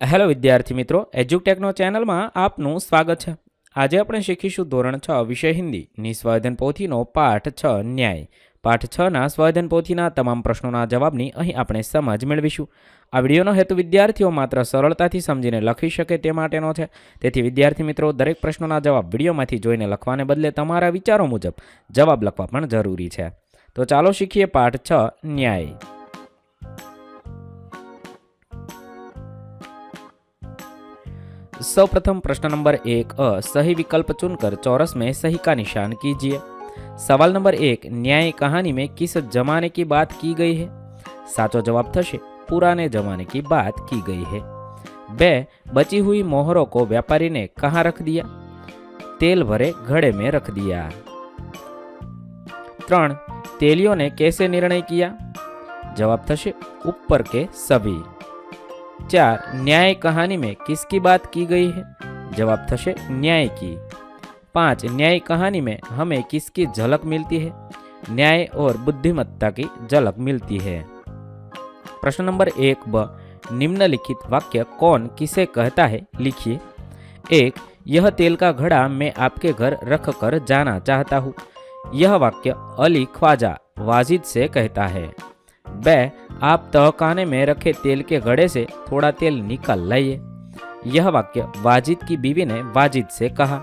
Hello વિદ્યાર્થી મિત્રો એજ્યુટેકનો ચેનલમાં આપનું સ્વાગત છે. આજે આપણે શીખીશું ધોરણ છ, વિષય હિન્દી. નિસ્વાધન પોથીનો પાઠ છ, ન્યાય. પાઠ છના સ્વાધન પોથીના તમામ પ્રશ્નોના જવાબની અહીં આપણે સમજ મેળવીશું. આ વિડીયોનો હેતુ વિદ્યાર્થીઓ માત્ર સરળતાથી સમજીને લખી શકે તે માટેનો છે. તેથી વિદ્યાર્થી મિત્રો, દરેક પ્રશ્નોના જવાબ વિડીયોમાંથી જોઈને લખવાને બદલે તમારા વિચારો મુજબ જવાબ લખવા પણ જરૂરી છે. તો ચાલો શીખીએ પાઠ છ, ન્યાય. सर्वप्रथम प्रश्न नंबर एक, अ, सही विकल्प चुनकर चौरस में सही का निशान कीजिए। सवाल नंबर एक न्याय कहानी में किस जमाने की बात की गई है? साचो जवाब थशे, पुराने जमाने की बात की गई है। बे, बची हुई मोहरों को व्यापारी ने कहाँ रख दिया? तेल भरे घड़े में रख दिया। त्रण, तेलियों ने कैसे निर्णय किया? जवाब थशे चार, न्याय कहानी में किसकी बात की गई है? जवाब थशे न्याय की। पाँच, न्याय कहानी में हमें किसकी झलक मिलती है? न्याय और बुद्धिमत्ता की झलक मिलती है। प्रश्न नंबर एक ब, निम्नलिखित वाक्य कौन किसे कहता है? लिखिए। एक, यह तेल का घड़ा मैं आपके घर रख कर जाना चाहता हूँ। यह वाक्य अली ख्वाजा वाजिद से कहता है। बे आप तहखाने में रखे तेल के घड़े से थोड़ा तेल निकाल लाइए। यह वाक्य वाजिद की बीवी ने वाजिद से कहा।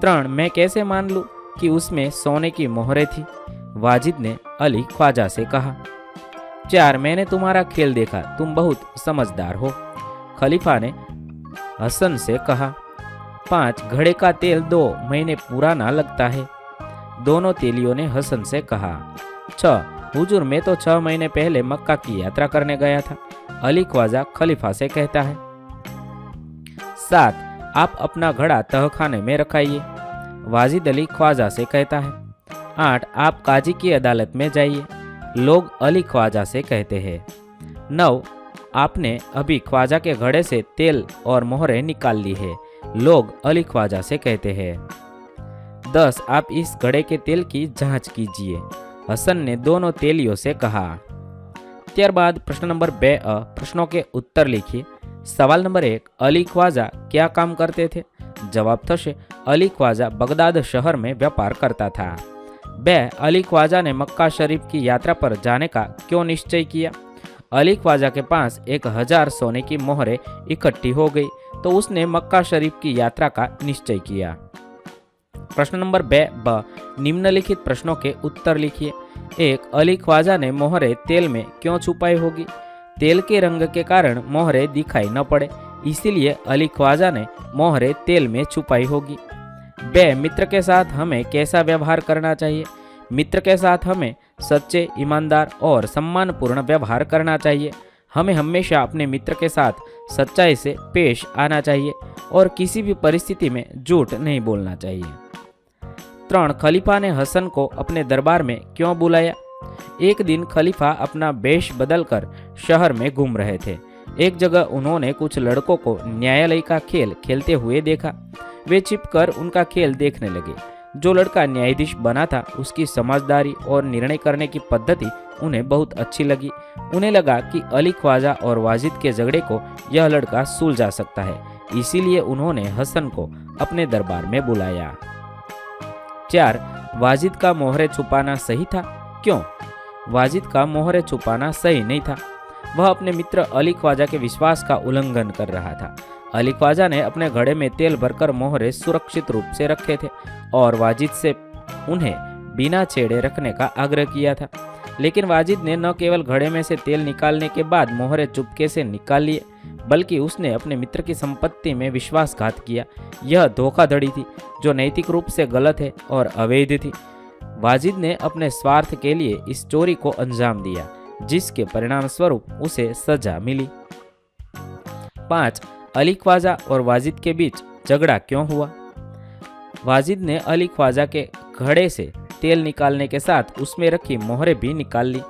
त्रण, मैं कैसे मान लूँ कि उसमें सोने की मोहरें थी? वाजिद ने अली ख्वाजा से कहा। चार, मैंने तुम्हारा खेल देखा। तुम बहुत समझदार हो। खलीफा ने हसन से कहा। पाँच, घड़े का तेल दो महीने पुराना लगता है। दोनों तेलियों ने हसन से कहा। छ हुजूर मैं तो छह महीने पहले मक्का की यात्रा करने गया था। अली ख्वाजा खलीफा से कहता है सात आप अपना घड़ा तहखाने में रखाइए। वाजिद अली ख्वाजा से कहता है, आठ, आप काजी की अदालत में जाइए। लोग अली ख्वाजा से कहते हैं, नौ, आपने अभी ख्वाजा के घड़े से तेल और मोहरें निकाल ली है। लोग अली ख्वाजा से कहते हैं, दस, आप इस घड़े के तेल की जाँच कीजिए। हसन ने दोनों तेलियों से कहा ત્યારબાદ પ્રશ્ન નંબર બે અ પ્રશ્નों के उत्तर लिखिए सवाल नंबर एक अली ख्वाजा क्या काम करते थे जवाब थशे अली ख्वाजा बगदाद शहर में व्यापार करता था बे अली ख्वाजा ने मक्का शरीफ की यात्रा पर जाने का क्यों निश्चय किया अली ख्वाजा के पास एक हजार सोने की मोहरें इकट्ठी हो गई तो उसने मक्का शरीफ की यात्रा का निश्चय किया प्रश्न नंबर बे, ब, निम्नलिखित प्रश्नों के उत्तर लिखिए। एक, अली ख्वाजा ने मोहरे तेल में क्यों छुपाई होगी? तेल के रंग के कारण मोहरे दिखाई न पड़े, इसीलिए अली ख्वाजा ने मोहरे तेल में छुपाई होगी। बे, मित्र के साथ हमें कैसा व्यवहार करना चाहिए? मित्र के साथ हमें सच्चे, ईमानदार और सम्मानपूर्ण व्यवहार करना चाहिए। हमें हमेशा अपने मित्र के साथ सच्चाई से पेश आना चाहिए और किसी भी परिस्थिति में झूठ नहीं बोलना चाहिए। त्रण खलीफा ने हसन को अपने दरबार में क्यों बुलाया एक दिन खलीफा अपना वेश बदलकर शहर में घूम रहे थे एक जगह उन्होंने कुछ लड़कों को न्यायालय का खेल खेलते हुए देखा वे छिपकर उनका खेल देखने लगे जो लड़का न्यायाधीश बना था उसकी समझदारी और निर्णय करने की पद्धति उन्हें बहुत अच्छी लगी उन्हें लगा कि अली ख्वाजा और वाजिद के झगड़े को यह लड़का सुलझा सकता है इसीलिए उन्होंने हसन को अपने दरबार में बुलाया चार वाजिद का मोहरे छुपाना सही था क्यों वाजिद का मोहरे छुपाना सही नहीं था वह अपने मित्र अली ख्वाजा के विश्वास का उल्लंघन कर रहा था अली ख्वाजा ने अपने घड़े में तेल भरकर मोहरे सुरक्षित रूप से रखे थे और वाजिद से उन्हें बिना छेड़े रखने का आग्रह किया था लेकिन वाजिद ने न केवल घड़े में से तेल निकालने के बाद मोहरे चुपके से निकाल लिए, बल्कि उसने अपने मित्र की संपत्ति में विश्वासघात किया। यह धोखाधड़ी थी, जो नैतिक रूप से गलत है और अवैध थी। वाजिद ने अपने स्वार्थ के लिए इस चोरी को अंजाम दिया, जिसके परिणाम स्वरूप उसे सजा मिली। पाँच, अली ख्वाजा और वाजिद के बीच झगड़ा क्यों हुआ? वाजिद ने अली ख्वाजा के घड़े से तेल निकालने के साथ उसमें रखी मोहरें भी निकाल ली।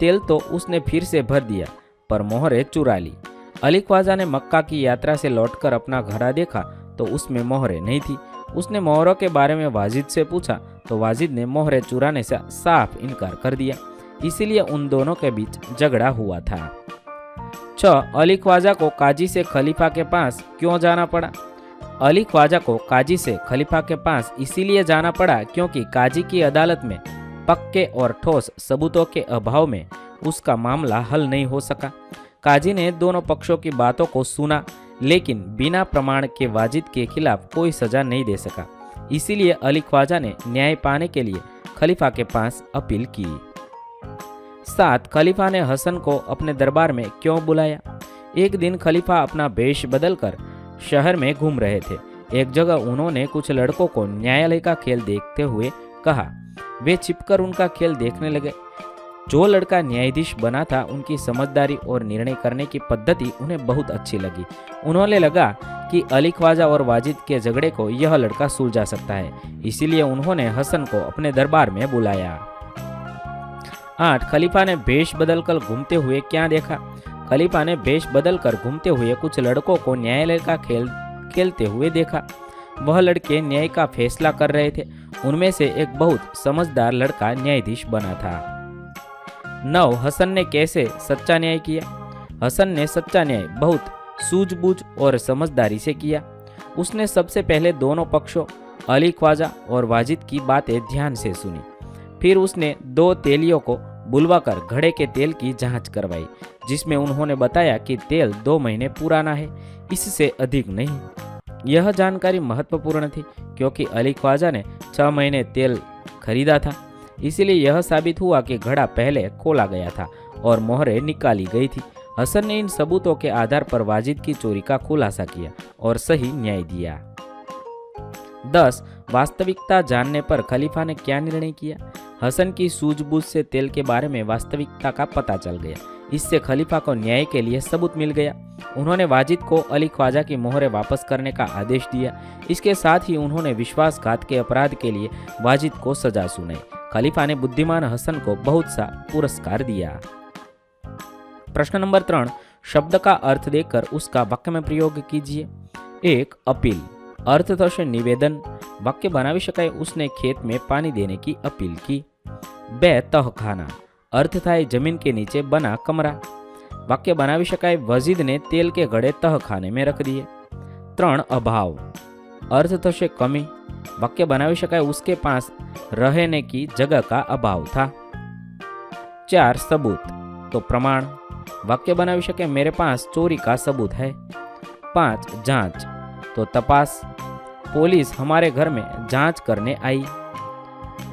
तेल तो उसने फिर से भर दिया, पर मोहरें चुरा ली। अली ख्वाजा ने मक्का की यात्रा से लौटकर अपना घड़ा देखा तो उसमें मोहरें नहीं थी। उसने मोहरों के बारे में वाजिद से पूछा तो वाजिद ने मोहरे चुराने से साफ़ इनकार कर दिया। इसीलिए उन दोनों के बीच झगड़ा हुआ था। छ अली ख्वाजा को काजी से खलीफा के पास क्यों जाना पड़ा? अली ख्वाजा को काजी से खलीफा के पास इसीलिए जाना पड़ा क्योंकि काजी की अदालत में पक्के और ठोस सबूतों के अभाव में उसका मामला हल नहीं हो सका। काजी ने दोनों पक्षों की बातों को सुना, लेकिन बिना प्रमाण के वाजिद के खिलाफ कोई सजा नहीं दे सका। इसीलिए अली ख्वाजा ने न्याय पाने के लिए खलीफा के पास अपील की। साथ खलीफा ने हसन को अपने दरबार में क्यों बुलाया? एक दिन खलीफा अपना भेष बदलकर शहर में घूम रहे थे। एक जगह उन्होंने कुछ लड़कों को न्यायालय का खेल देखते हुए कहा, वे छिपकर उनका खेल देखने लगे। जो लड़का न्यायाधीश बना था, उनकी समझदारी और निर्णय करने की पद्धति उन्हें बहुत अच्छी लगी। उन्होंने लगा कि अली ख्वाजा और वाजिद के झगड़े को यह लड़का सुलझा सकता है, इसीलिए उन्होंने हसन को अपने दरबार में बुलाया। आठ, खलीफा ने भेष बदलकर घूमते हुए क्या देखा? खलीफा ने भेष बदल कर घूमते हुए कुछ लड़कों को न्यायालय का खेल, खेलते हुए देखा। वह लड़के न्याय का फैसला कर रहे थे। उनमें से एक बहुत समझदार लड़का न्यायाधीश बना था। नव हसन ने कैसे सच्चा न्याय किया? हसन ने सच्चा न्याय बहुत सूझबूझ और समझदारी से किया। उसने सबसे पहले दोनों पक्षों, अली ख्वाजा और वाजिद की बातें ध्यान से सुनी। फिर उसने दो तेलियों को बुलवाकर घड़े के तेल की जाँच करवाई। जिसमें उन्होंने बताया कि तेल दो महीने पुराना है, इससे अधिक नहीं। यह जानकारी महत्वपूर्ण थी, क्योंकि अली ख्वाजा ने छह महीने तेल खरीदा था। इसीलिए यह साबित हुआ कि घड़ा पहले खोला गया था और मोहरें निकाली गई थी। हसन ने इन सबूतों के आधार पर वाजिद की चोरी का खुलासा किया और सही न्याय दिया। दस, वास्तविकता जानने पर खलीफा ने क्या निर्णय किया? हसन की सूझबूझ से तेल के बारे में वास्तविकता का पता चल गया। इससे खलीफा को न्याय के लिए सबूत मिल गया उन्होंने वाजिद को अली ख्वाजा की मोहरें वापस करने का आदेश दिया इसके साथ ही उन्होंने विश्वासघात के अपराध के लिए वाजिद को सजा सुनाई खलीफा ने बुद्धिमान हसन को बहुत सा पुरस्कार दिया प्रश्न नंबर त्रण शब्द का अर्थ देकर उसका वाक्य में प्रयोग कीजिए एक अपील अर्थ થશે નિવેદન વાક્ય બનાવી શકાય उसने खेत में पानी देने की अपील की બે તહખાના अर्थ થાય जमीन के नीचे बना कमरा वाक्य बनावी शकाय वजीद ने तेल के घड़े तहखाने में रख दिए त्रण अभाव अर्थ થશે कमी वाक्य बनावी शकाय उसके पास रहने की जगह का अभाव था चार सबूत तो प्रमाण वाक्य बनावी शके मेरे पास चोरी का सबूत है पांच जांच तो तपास पुलिस हमारे घर में जांच करने आई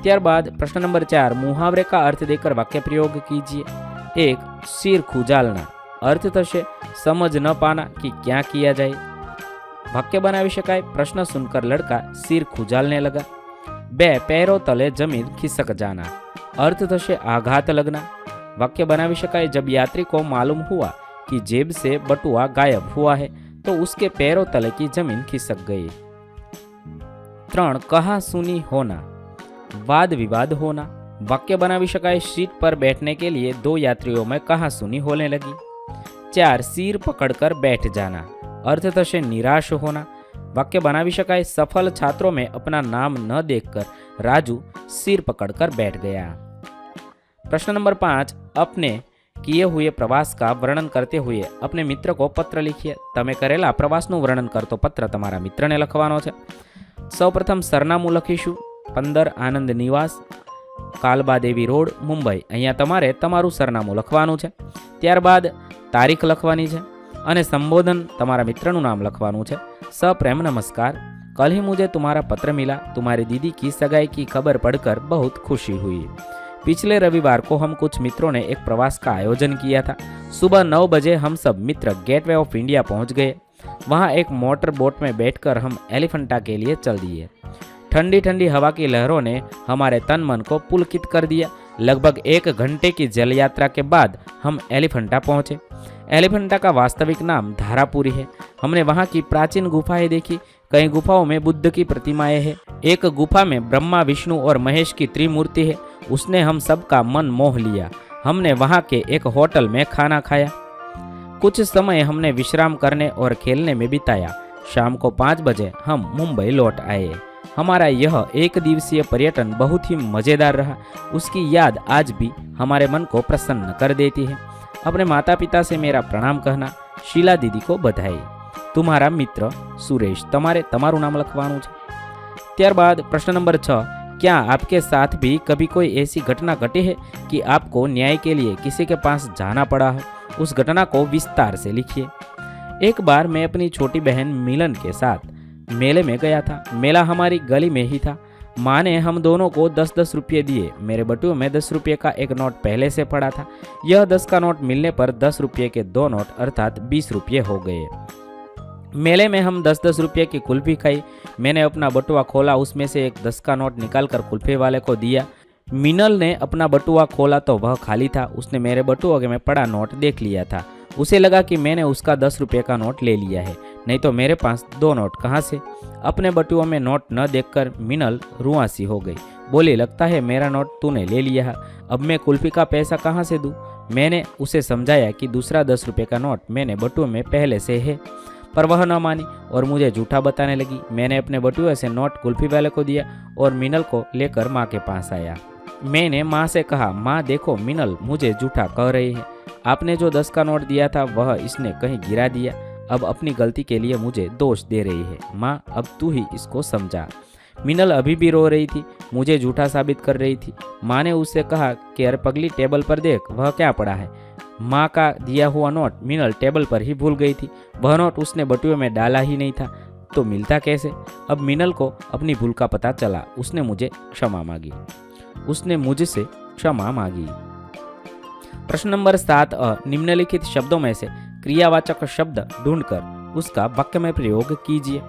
त्यारबाद प्रश्न नंबर चार मुहावरे का अर्थ देकर वाक्य प्रयोग कीजिए एक सिर खुजालना अर्थ थे समझ न पाना कि क्या किया जाए वाक्य बनाई शक प्रश्न सुनकर लड़का सिर खुजालने लगा बे पैरों तले ज़मीन खिसक जाना अर्थ थे आघात लगना वाक्य बना शक जब यात्री को मालूम हुआ कि जेब से बटुआ गायब हुआ है तो उसके पैरों तले की ज़मीन खिसक गई त्रण कहा सुनी होना वाद विवाद होना वाक्य बनावी शकाय सीट पर बैठने के लिए दो यात्रियों में कहा सुनी होने लगी चार सिर पकड़कर बैठ जाना अर्थ થશે निराश होना वाक्य बनावी शकाय सफल छात्रों में अपना नाम न देखकर राजू सिर पकड़कर बैठ गया प्रश्न नंबर पाँच अपने किए हुए प्रवास का वर्णन करते हुए अपने मित्र को पत्र लिखिए તમે કરેલા પ્રવાસનું વર્ણન કરતો પત્ર તમારા મિત્રને લખવાનો છે સૌપ્રથમ સરનામું લખીશું પંદર આનંદ નિવાસ કાલબાદેવી રોડ મુંબઈ અહીંયા તમારે તમારું સરનામું લખવાનું છે ત્યારબાદ તારીખ લખવાની છે અને સંબોધન તમારા મિત્રનું નામ લખવાનું છે સપ્રેમ નમસ્કાર कल ही मुझे तुम्हारा पत्र मिला तुम्हारी दीदी की सगाई की खबर पढ़कर बहुत खुशी हुई पिछले रविवार को हम कुछ मित्रों ने एक प्रवास का आयोजन किया था सुबह नौ बजे हम सब मित्र गेटवे ऑफ इंडिया पहुंच गए वहां एक मोटर बोट में बैठकर हम एलिफेंटा के लिए चल दिए ठंडी ठंडी हवा की लहरों ने हमारे तन मन को पुलकित कर दिया। लगभग एक घंटे की जल यात्रा के बाद हम एलिफेंटा पहुँचे। एलिफेंटा का वास्तविक नाम धारापुरी है। हमने वहाँ की प्राचीन गुफाएँ देखी। कई गुफाओं में बुद्ध की प्रतिमाएँ हैं। एक गुफा में ब्रह्मा, विष्णु और महेश की त्रिमूर्ति है। उसने हम सबका मन मोह लिया। हमने वहाँ के एक होटल में खाना खाया। कुछ समय हमने विश्राम करने और खेलने में बिताया। शाम को पाँच बजे हम मुंबई लौट आए। हमारा यह एक दिवसीय पर्यटन बहुत ही मज़ेदार रहा उसकी याद आज भी हमारे मन को प्रसन्न कर देती है अपने माता पिता से मेरा प्रणाम कहना शीला दीदी को बधाई तुम्हारा મિત્ર સુરેશ તમારે તમારું નામ લખવાનું છે ત્યારબાદ પ્રશ્ન નંબર છ क्या आपके साथ भी कभी कोई ऐसी घटना घटी है कि आपको न्याय के लिए किसी के पास जाना पड़ा हो उस घटना को विस्तार से लिखिए एक बार मैं अपनी छोटी बहन मिलन के साथ मेले में गया था। मेला हमारी गली में ही था। माँ ने हम दोनों को दस दस रुपये दिए। मेरे बटुए में दस रुपये का एक नोट पहले से पड़ा था। यह दस का नोट मिलने पर दस रुपये के दो नोट अर्थात बीस रुपये हो गए। मेले में हम दस दस रुपये की कुल्फी खाई। मैंने अपना बटुआ खोला। उसमें से एक दस का नोट निकाल कर कुल्फी वाले को दिया। मिनल ने अपना बटुआ खोला तो वह खाली था। उसने मेरे बटुआ में पड़ा नोट देख लिया था। उसे लगा कि मैंने उसका दस रुपये का नोट ले लिया है। नहीं तो मेरे पास दो नोट कहाँ से? अपने बटुओं में नोट न देखकर मिनल रुआसी हो गई। बोली, लगता है मेरा नोट तूने ले लिया। है अब मैं कुल्फी का पैसा कहाँ से दूँ? मैंने उसे समझाया कि दूसरा दस रुपये का नोट मैंने बटुए में पहले से है। पर वह न मानी और मुझे झूठा बताने लगी। मैंने अपने बटुए से नोट कुल्फी वाले को दिया और मिनल को लेकर माँ के पास आया। मैंने माँ से कहा, माँ, देखो, मिनल मुझे झूठा कह रही है। आपने जो दस का नोट दिया था, वह इसने कहीं गिरा दिया। अब अपनी गलती के लिए मुझे दोष दे रही है। माँ, अब तू ही इसको समझा। मिनल अभी भी रो रही थी, मुझे झूठा साबित कर रही थी। माँ ने उससे कहा कि, अरे पगली, टेबल पर देख, वह क्या पड़ा है? माँ का दिया हुआ नोट मिनल टेबल पर ही भूल गई थी। वह नोट उसने बटुए में डाला ही नहीं था तो मिलता कैसे? अब मिनल को अपनी भूल का पता चला। उसने मुझे क्षमा मांगी। उसने मुझसे क्षमा मांगी। प्रश्न नंबर सात निम्नलिखित शब्दों में से क्रियावाचक शब्द ढूंढकर उसका वाक्य में प्रयोग कीजिए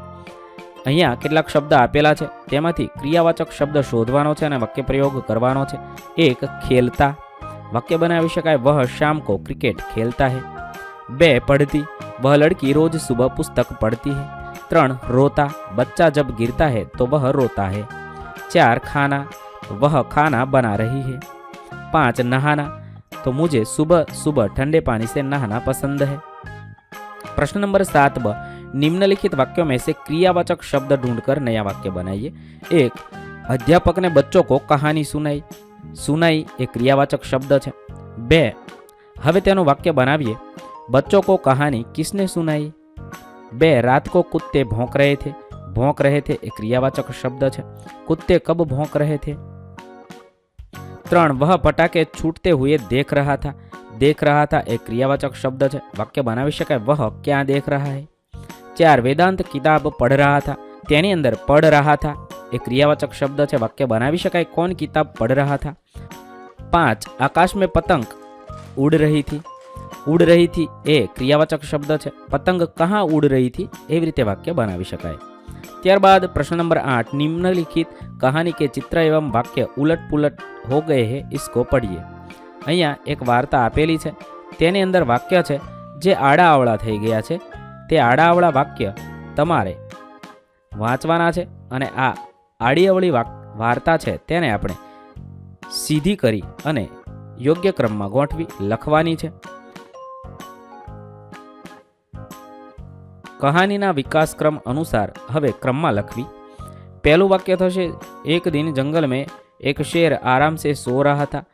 અહીંયા કેટલાક શબ્દ આપેલા છે તેમાંથી ક્રિયાવાચક શબ્દ શોધવાનો છે અને વાક્ય પ્રયોગ કરવાનો છે એક ખેલતા वाक्य बनावी शकाय वह शाम को क्रिकेट खेलता है बे पढ़ती वह लड़की रोज सुबह पुस्तक पढ़ती है त्रण रोता बच्चा जब गिरता है तो वह रोता है चार खाना वह खाना बना रही है पाँच नहाना तो मुझे सुबह सुबह ठंडे पानी से नहाना पसंद है प्रश्न नंबर सात ब निम्नलिखित वाक्यों में से क्रियावाचक शब्द ढूंढकर नया वाक्य बनाइए एक अध्यापक ने बच्चों को कहानी सुनाई सुनाई એ ક્રિયાવાચક શબ્દ છે બે હવે તેનું વાક્ય બનાવીએ बच्चों को कहानी किसने सुनाई बे रात को कुत्ते भौंक रहे थे भौंक रहे थे एक क्रियावाचक शब्द है कुत्ते कब भौंक रहे थे त्रण वह पटाखे छूटते हुए देख रहा था देख रहा था, एक क्रियावाचक शब्द है वाक्य बनाई शक वह क्या देख रहा है? चार वेदांत किताब पढ़ रहा था तेनी अंदर पढ़ रहा था, एक क्रियावाचक शब्द है वाक्य बनाई शक कौन किताब पढ़ रहा था? पाँच, आकाश में पतंग उड़ रही थी, उड़ रही थी, ए, क्रियावाचक शब्द है पतंग कहाँ उड़ रही थी? एवं रीते वाक्य बनाई शक त्यारबाद प्रश्न नंबर आठ, निम्नलिखित कहानी के चित्र एवं वाक्य उलट पुलट हो गए हैं, इसको पढ़िए। અહીંયા એક વાર્તા આપેલી છે. તેની અંદર વાક્ય છે, જે આડા અવળા થઈ ગયા છે, તે આડાઅવળા વાક્ય તમારે વાંચવાના છે. અને આ આડીઅવળી વાર્તા છે, તેને આપણે સીધી કરી અને યોગ્ય ક્રમમાં ગોઠવી લખવાની છે. કહાનીના વિકાસક્રમ અનુસાર હવે ક્રમમાં લખવી. પહેલું વાક્ય થશે, એક દિન જંગલ મેં એક શેર આરામ સે સો રહા હતા.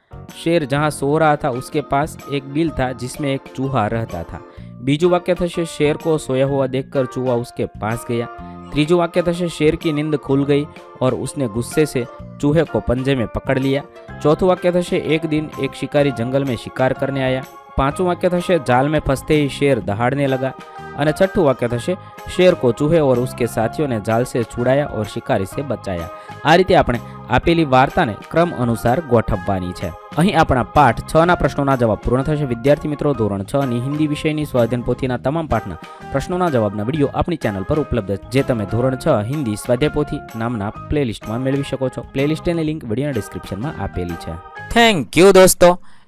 शेर जहाँ सो रहा था, उसके पास एक बिल था जिसमें एक चूहा रहता था। बीजू वाक्य थे शेर को सोया हुआ देखकर चूहा उसके पास गया। तीजु वाक्य था शेर की नींद खुल गई और उसने गुस्से से चूहे को पंजे में पकड़ लिया। चौथा वाक्य था एक दिन एक शिकारी जंगल में शिकार करने आया। પાંચું વાક્ય થશે जाल में फंसते ही शेर दहाड़ने लगा અને છઠ્ઠું વાક્ય થશે શેર કો ચૂહે और उसके साथियों ने जाल से छुड़ाया और शिकारी से बचाया આ રીતે આપણે આપેલી વાર્તાને ક્રમ અનુસાર ગોઠવવાની છે અહીં આપણા પાઠ છ ના પ્રશ્નોના જવાબ પૂર્ણ થશે વિદ્યાર્થી મિત્રો ધોરણ છ ની હિન્દી વિષયની સ્વાધ્યાયન પોથીના તમામ પાઠના પ્રશ્નોના જવાબના વિડીયો આપણી ચેનલ પર ઉપલબ્ધ છે જે તમે ધોરણ છ હિન્દી સ્વાધ્યાય પોથી નામના પ્લેલિસ્ટમાં મેળવી શકો છો પ્લેલિસ્ટની લિંક વિડીયોના ડિસ્ક્રિપ્શનમાં આપેલી છે થેન્ક યુ દોસ્તો